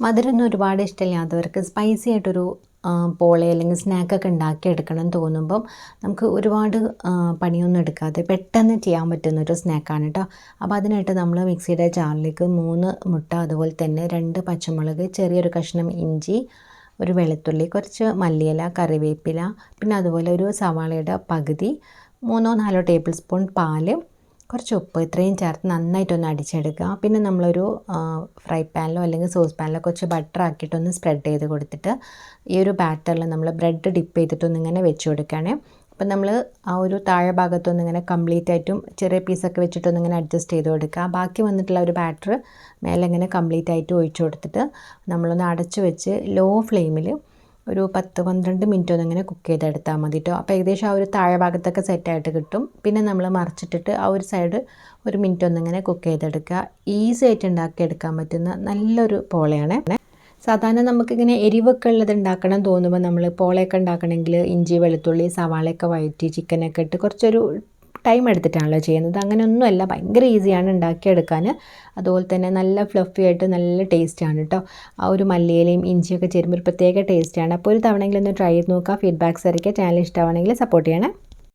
മധുരമൊന്നും ഒരുപാട് ഇഷ്ടമില്ലാത്തവർക്ക് സ്പൈസി ആയിട്ടൊരു പോളെ അല്ലെങ്കിൽ സ്നാക്കൊക്കെ ഉണ്ടാക്കിയെടുക്കണം എന്ന് തോന്നുമ്പം നമുക്ക് ഒരുപാട് പണിയൊന്നും എടുക്കാതെ പെട്ടെന്ന് ചെയ്യാൻ പറ്റുന്ന ഒരു സ്നാക്കാണ് കേട്ടോ അപ്പോൾ അതിനായിട്ട് നമ്മൾ മിക്സിയുടെ ജാറിലേക്ക് മൂന്ന് മുട്ട അതുപോലെ തന്നെ രണ്ട് പച്ചമുളക് ചെറിയൊരു കഷ്ണം ഇഞ്ചി ഒരു വെളുത്തുള്ളി കുറച്ച് മല്ലിയില കറിവേപ്പില പിന്നെ അതുപോലെ ഒരു സവാളയുടെ പകുതി മൂന്നോ നാലോ ടേബിൾ സ്പൂൺ പാൽ കുറച്ച് ഉപ്പ് ഇത്രയും ചേർത്ത് നന്നായിട്ടൊന്ന് അടിച്ചെടുക്കുക. പിന്നെ നമ്മളൊരു ഫ്രൈ പാനിലോ അല്ലെങ്കിൽ സോസ് പാനിലോ കുറച്ച് ബട്ടർ ആക്കിയിട്ടൊന്ന് സ്പ്രെഡ് ചെയ്ത് കൊടുത്തിട്ട് ഈ ഒരു ബാറ്ററിൽ നമ്മൾ ബ്രെഡ് ഡിപ്പ് ചെയ്തിട്ടൊന്ന് ഇങ്ങനെ വെച്ച് കൊടുക്കുകയാണേ. അപ്പം നമ്മൾ ആ ഒരു താഴെ ഭാഗത്തൊന്നും ഇങ്ങനെ കംപ്ലീറ്റ് ആയിട്ടും ചെറിയ പീസൊക്കെ വെച്ചിട്ടൊന്നും ഇങ്ങനെ അഡ്ജസ്റ്റ് ചെയ്ത് കൊടുക്കുക. ബാക്കി വന്നിട്ടുള്ള ഒരു ബാറ്റർ മേലെ ഇങ്ങനെ കംപ്ലീറ്റ് ആയിട്ട് ഒഴിച്ചു കൊടുത്തിട്ട് നമ്മളൊന്ന് അടച്ചു വെച്ച് ലോ ഫ്ലെയിമിൽ ഒരു പത്ത് പന്ത്രണ്ട് മിനിറ്റ് ഒന്ന് ഇങ്ങനെ കുക്ക് ചെയ്തെടുത്താൽ മതി കേട്ടോ അപ്പോൾ ഏകദേശം ആ ഒരു താഴെഭാഗത്തൊക്കെ സെറ്റായിട്ട് കിട്ടും. പിന്നെ നമ്മൾ മറിച്ചിട്ടിട്ട് ആ ഒരു സൈഡ് ഒരു മിനിറ്റ് ഒന്നിങ്ങനെ കുക്ക് ചെയ്തെടുക്കുക. ഈസി ആയിട്ട് ഉണ്ടാക്കിയെടുക്കാൻ പറ്റുന്ന നല്ലൊരു പോളയാണ്. സാധാരണ നമുക്കിങ്ങനെ എരിവൊക്കെ ഉള്ളത് ഉണ്ടാക്കണം തോന്നുമ്പോൾ നമ്മൾ പോളയൊക്കെ ഉണ്ടാക്കണമെങ്കിൽ ഇഞ്ചി വെളുത്തുള്ളി സവാളയൊക്കെ വഴറ്റി ചിക്കനൊക്കെ ഇട്ട് കുറച്ചൊരു ടൈം എടുത്തിട്ടാണല്ലോ ചെയ്യുന്നത്. അങ്ങനെയൊന്നുമല്ല ഭയങ്കര ഈസിയാണ് ഉണ്ടാക്കിയെടുക്കാൻ. അതുപോലെ തന്നെ നല്ല ഫ്ലഫി ആയിട്ട് നല്ല ടേസ്റ്റാണ് കേട്ടോ ആ ഒരു മല്ലിയിലയും ഇഞ്ചിയൊക്കെ ചേരുമ്പോൾ ഒരു പ്രത്യേക ടേസ്റ്റാണ് അപ്പോൾ ഒരു തവണയെങ്കിലും ഒന്ന് ട്രൈ ചെയ്ത് നോക്കുക. ഫീഡ്ബാക്ക്സ് അറിയിക്കുക ചാനൽ ഇഷ്ടമാണെങ്കിൽ സപ്പോർട്ട് ചെയ്യണേ.